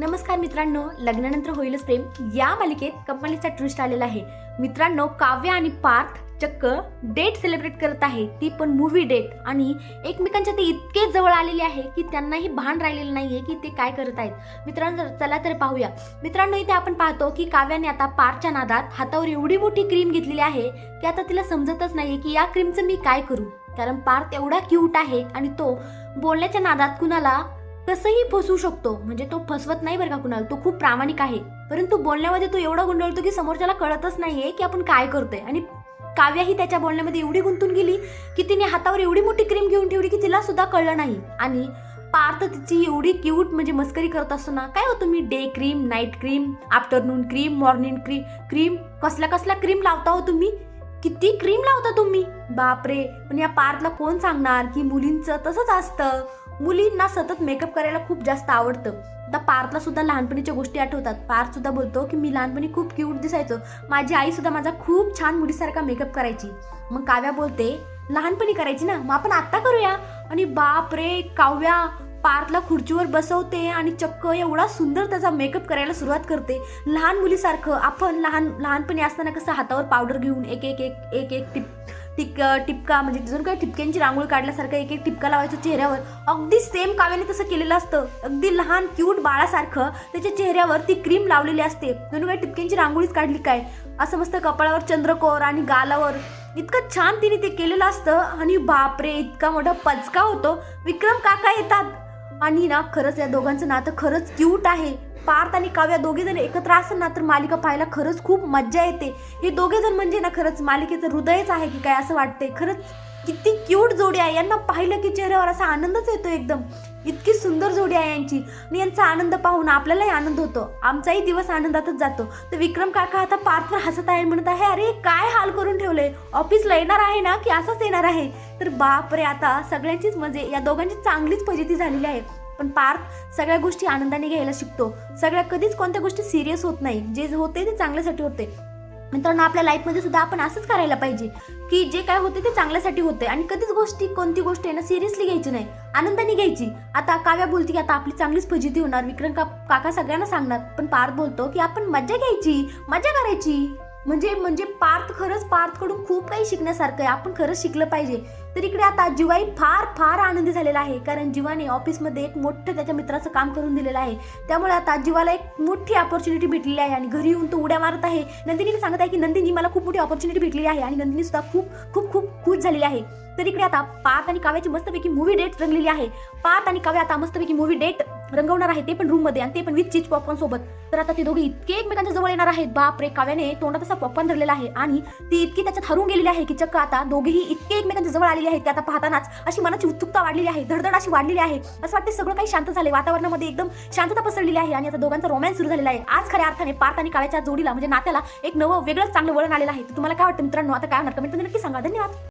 नमस्कार मित्रांनो लग्नानंतर होईलच प्रेम. या मालिकेत कंपनीचा ट्विस्ट आलेला आहे. मित्रांनो काव्य आणि पार्थ चक्क डेट सेलिब्रेट करत आहे. ती पण मूवी डेट आणि एकमेकांच्या ते इतके जवळ आलेले आहे की त्यांनाही भान राहिलेलं नाहीये की ते काय करत आहेत. मित्रांनो चला तर पाहूया. मित्रांनो इथे आपण पाहतो की काव्याने आता पार्थच्या नादात हातावर एवढी मोठी क्रीम घेतलेली आहे की आता तिला समजतच नाहीये की या क्रीमचं मी काय करू. कारण पार्थ एवढा क्यूट आहे आणि तो बोलण्याच्या नादात कुणाला कसंही फसवू शकतो. म्हणजे तो फसवत नाही बरं का कुणाला. तो खूप प्रामाणिक आहे. परंतु बोलण्यामध्ये तो एवढा गुंडळतो की समोरच्याला कळतच नाहीये की आपण काय करतोय. आणि काव्या ही त्याच्या बोलण्यामध्ये एवढी गुंतून गेली की तिने हातावर एवढी मोठी क्रीम घेऊन ठेवली की तिला सुद्धा कळलं नाही. आणि पार्थ तिची एवढी क्यूट म्हणजे मस्करी करत असतो ना काय होतं? मी day cream night cream afternoon cream morning cream cream कसल्या कसल्या क्रीम लावता हो तुम्ही? किती क्रीम लावता तुम्ही? बापरे! पण या पार्थला कोण सांगणार की मुलींचं तसंच असतं? मुलींना सतत मेकअप करायला खूप जास्त आवडतं. आता पार्थला सुद्धा लहानपणीच्या गोष्टी आठवतात. पार्थ सुद्धा बोलतो की मी लहानपणी खूप क्यूट दिसायचो. माझी आई सुद्धा माझा खूप छान मुलीसारखा मेकअप करायची. मग काव्या बोलते लहानपणी करायची ना? मग आपण आत्ता करूया. आणि बाप रे काव्या पार्थला खुर्चीवर बसवते आणि चक्क एवढा सुंदर त्याचा मेकअप करायला सुरुवात करते. लहान मुलीसारखं आपण लहान लहानपणी असताना कसं हातावर पावडर घेऊन एक एक एक एक एक टिप टिक टिपका म्हणजे जर काही ठिपक्यांची रांगोळी काढल्यासारखं एक एक टिपका लावायचं चेहऱ्यावर. अगदी सेम काव्याने तसं केलेलं असतं. अगदी लहान क्यूट बाळासारखं त्याच्या चेहऱ्यावर ती क्रीम लावलेली असते. जणू काही टिपक्यांची रांगोळीच काढली काय? असं मस्त कपाळावर चंद्रकोर आणि गालावर. इतकं छान तिने ते केलेलं असतं. आणि बापरे इतका मोठा पचका होतो. विक्रम काका येतात. आणि ना खरंच या दोघांचं नातं खरंच क्यूट आहे. पार्थ आणि काव्या दोघे जण एकत्र असेल ना तर मालिका पाहायला खरंच खूप मज्जा येते. हे दोघे जण म्हणजे ना खरंच मालिकेचं हृदयच आहे की काय असं वाटते खरंच किती क्यूट जोडी आहे. यांना पाहिलं की चेहऱ्यावर असा आनंदच येतो एकदम. इतकी सुंदर जोडी आहे यांची. आणि यांचा आनंद पाहून आपल्यालाही आनंद होतो. आमचाही दिवस आनंदातच जातो. तर विक्रम काका आता पार्थवर हसत आहे म्हणत आहे अरे काय हाल करून ठेवलंय? ऑफिसला येणार आहे ना की असंच येणार आहे? तर बाप रे आता सगळ्यांचीच म्हणजे या दोघांची चांगलीच फजिती झालेली आहे. पण पार्थ सगळ्या गोष्टी आनंदाने घ्यायला शिकतो. सगळ्या कधीच कोणत्या गोष्टी सिरियस होत नाही. जे होते ते चांगल्यासाठी होते. मित्रांनो आपल्या लाईफमध्ये सुद्धा आपण असंच करायला पाहिजे की जे काय होते ते चांगल्यासाठी होते आणि कधीच गोष्टी कोणती गोष्ट आहे ना सिरियसली घ्यायची नाही. आनंदाने घ्यायची. आता काव्या बोलते की आता आपली चांगलीच फजिती होणार. विक्रम का काका सगळ्यांना सांगणार. पण पार्थ बोलतो की आपण मजा घ्यायची. मजा करायची. म्हणजे म्हणजे पार्थ खरंच पार्थकडून खूप काही शिकण्यासारखं आहे. आपण खरंच शिकलं पाहिजे. तर इकडे आता जिवाई फार फार आनंदी झालेला आहे. कारण जिवाने ऑफिसमध्ये एक मोठं त्याच्या मित्राचं काम करून दिलेलं आहे. त्यामुळे आता जिवाला एक मोठी ऑपॉर्च्युनिटी भेटलेली आहे आणि घरी येऊन तो उड्या मारत आहे. नंदिनीला सांगत आहे की नंदिनी मला खूप मोठी ऑपॉर्च्युनिटी भेटलेली आहे. आणि नंदिनी सुद्धा खूप खूप खूप खुश झालेली आहे. तर इकडे आता पात आणि काव्याची मस्तपैकी मूवी डेट रंगलेली आहे. पात आणि काव्या आता मस्तपैकी मूवी डेट रंगवणार आहे ते पण रूममध्ये आणि ते पण विथ चीज पॉपकॉर्न सोबत. तर आता ते दोघे इतके एकमेकांच्या जवळ येणार आहेत. बाप रे काव्याने तोंडात असा पॉपकॉर्न धरलेला आहे आणि ती इतकी त्याच्यात हरून गेलेली आहे की चक्क आता दोघेही इतके एकमेकांच्या जवळ आलेली आहेत. ते आता पाहतानाच अशी मनाची उत्सुकता वाढलेली आहे धडधड अशी वाढलेली आहे. असं वाटते सगळं काही शांत झाले वातावरणामध्ये एकदम शांतता पसरलेली आहे आणि आता दोघांचा रोमॅन्स सुरू झालेला आहे. आज खऱ्या अर्थाने पार्थ आणि काव्याच्या जोडीला म्हणजे नात्याला एक नवं वेगळंच चांगलं वळण आलेलं आहे. तुम्हाला काय वाटतं मित्रांनो? आता काय होणार? कमेंटमध्ये नक्की सांगा. धन्यवाद.